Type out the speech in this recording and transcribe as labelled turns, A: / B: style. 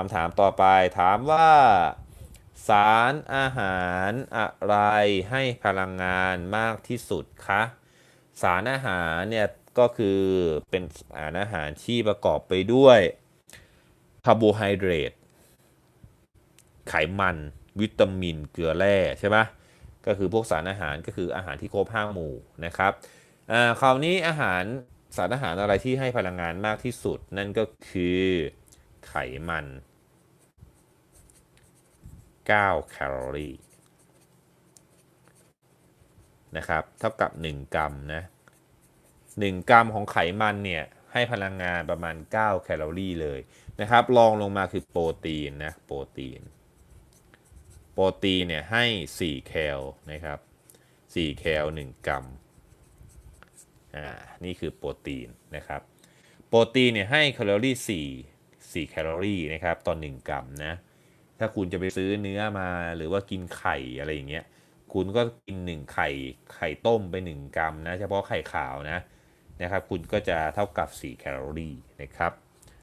A: คำถามต่อไปถามว่า สารอาหารอะไรให้พลังงานมากที่สุดคะ สารอาหารเนี่ยก็คือเป็นสารอาหารที่ประกอบไปด้วยคาร์โบไฮเดรตไขมัน วิตามิน เกลือแร่ใช่ไหมก็คือพวกสารอาหารก็คืออาหารที่ครบห้าหมู่นะครับอ่าคราวนี้อาหารสารอาหารอะไรที่ให้พลังงานมากที่สุด นั่นก็คือไขมัน 9 แคลอรี่นะครับเท่ากับ 1 กรัมนะ1กรัมของไขมันเนี่ยให้พลังงานประมาณ 9 แคลอรี่เลยนะครับรองลงมาคือโปรตีนนะโปรตีน โปรตีนเนี่ยให้ 4 แคลนะครับ 4 แคล 1 กรัมอ่านี่คือโปรตีนนะครับ โปรตีนเนี่ยให้แคลอรี่ 4 4 แคลอรี่นะครับต่อ1กรัมนะ ถ้าคุณจะไปซื้อเนื้อมาหรือว่ากินไข่อะไรอย่างเงี้ยคุณก็กินหนึ่งไข่ไข่ต้มไป 1 กรัมนะเฉพาะไข่ขาวนะนะครับ คุณก็จะเท่ากับ 4 แคลอรี่นะครับ